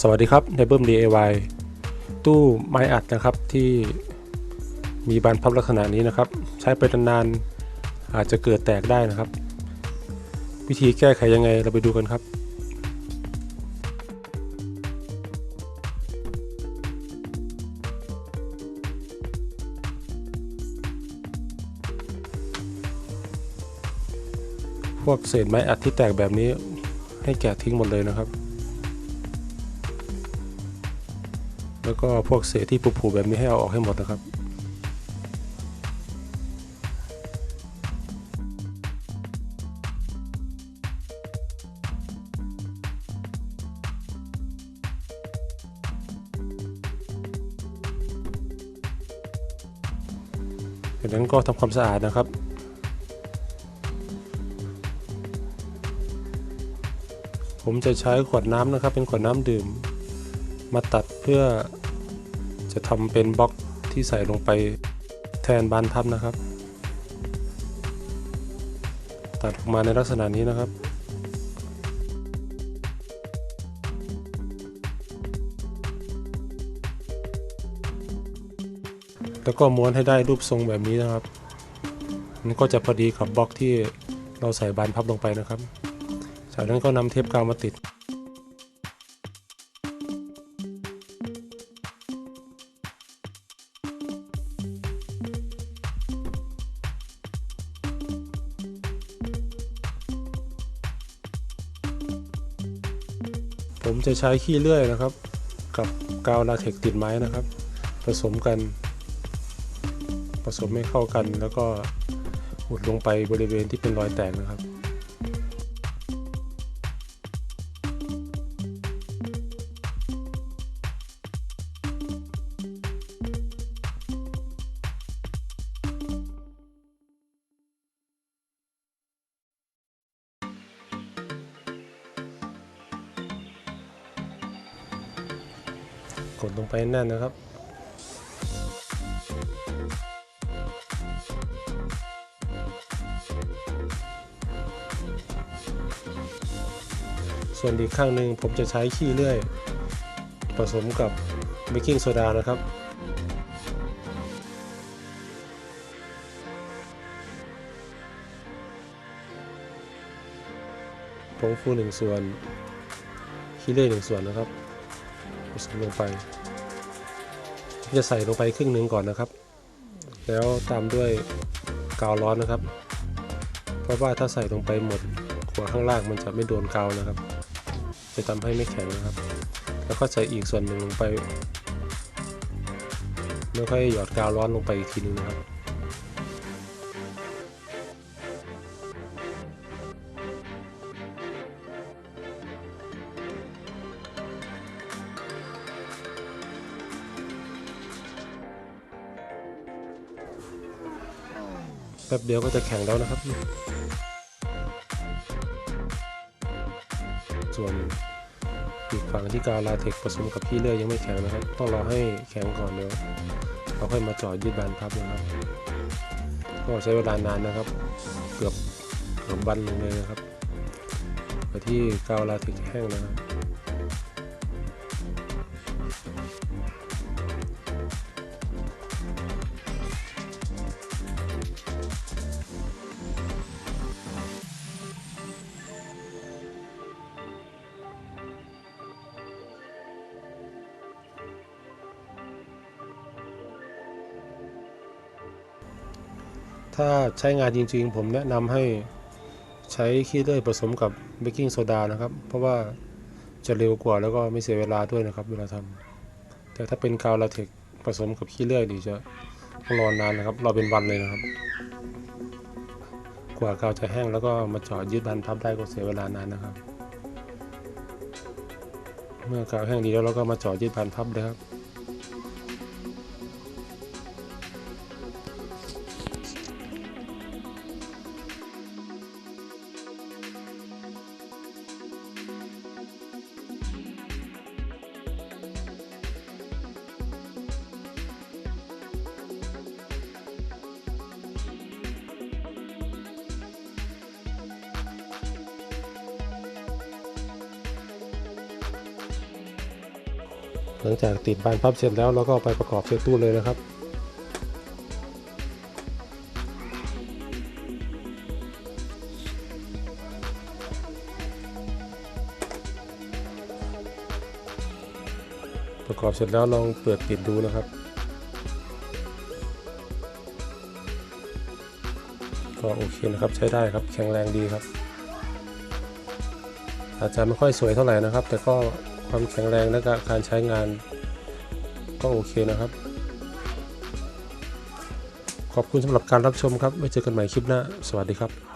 สวัสดีครับในเบิ้ม DIY ตู้ไม้อัดนะครับที่มีบานพับลักษณะนี้นะครับ ใช้ไปนานๆอาจจะเกิดแตกได้นะครับ วิธีแก้ไขยังไงเราไปดูกันครับ พวกเศษไม้อัดที่แตกแบบนี้ให้แกะทิ้งหมดเลยนะครับ แล้วก็พวกเศษที่ผุๆแบบนี้ให้เอาออกให้หมดนะครับ จากนั้นก็ทำความสะอาดนะครับผมจะใช้ขวดน้ำนะครับ เป็นขวดน้ำดื่ม มาตัดเพื่อจะทำเป็นบล็อกที่ใส่ลงไปแทนบานพับนะครับ ตัดออกมาในลักษณะนี้นะครับแล้วก็ม้วนให้ได้รูปทรงแบบนี้นะครับนี่ก็จะพอดีกับบล็อกที่เราใส่บานพับลงไปนะครับ จากนั้นก็นำเทปกาวมาติด ผมจะใช้ขี้เลื่อยนะครับ กับกาวลาเทกติดไม้นะครับ ผสมกัน ผสมให้เข้ากันแล้วก็อุดลงไปบริเวณที่เป็นรอยแตกนะครับ กดลงไปแน่นนะครับ ส่วนอีกข้างหนึ่งผมจะใช้ขี้เลื่อย ผสมกับเบกกิ้งโซดานะครับผงฟูหนึ่งส่วนขี้เลื่อยหนึ่งส่วนนะครับ ลงไป จะใส่ลงไปครึ่งหนึ่งก่อนนะครับ แล้วตามด้วยกาวร้อนนะครับ เพราะว่าถ้าใส่ลงไปหมดหัวข้างล่างมันจะไม่โดนกาวนะครับ จะทำให้ไม่แข็งนะครับ แล้วก็ใส่อีกส่วนหนึ่งลงไปแล้วค่อยหยอดกาวร้อนลงไปอีกทีนึงนะครับ ป๊บเดียวก็จะแข็งแล้วนะครับ ส่วนอีกฝั่งที่กาวลาเทกซ์ผสมกับขี้เลื่อยยังไม่แข็งนะครับ ต้องรอให้แข็งก่อนเดี๋ยวเราค่อยมาจาะยืดบานพับนะครับ ก็ใช้เวลานานนะครับ เกือบเกือบวันนึงเลยนะครับกว่าที่กาวลาเทกซ์จะแห้งนะครับ ถ้าใช้งานจริง ๆ ผมแนะนำให้ใช้ขี้เลื่อยผสมกับเบกกิ้งโซดานะครับ เพราะว่าจะเร็วกว่าแล้วก็ไม่เสียเวลาด้วยนะครับ เวลาทำแต่ถ้าเป็นกาวลาเทกซ์ผสมกับขี้เลื่อยดีจะรอนานนะครับรอเป็นวันเลยนะครับ กว่ากาวจะแห้งแล้วก็มาเจาะยืดบานพับได้ก็เสียเวลานานนะครับ เมื่อกาวแห้งดีแล้วเราก็มาเจาะยืดบานพับเลยครับ หลังจากติดบานพับเสร็จแล้วเราก็ไปประกอบใส่ตู้เลยนะครับประกอบเสร็จแล้วลองเปิดปิดดูนะครับ ก็โอเคนะครับใช้ได้ครับแข็งแรงดีครับ อาจจะไม่ค่อยสวยเท่าไหร่นะครับ แต่ก็ ความแข็งแรงและกการใช้งาน ก็โอเคนะครับ ขอบคุณสำหรับการรับชมครับไว้เจอกันใหม่คลิปหน้า สวัสดีครับ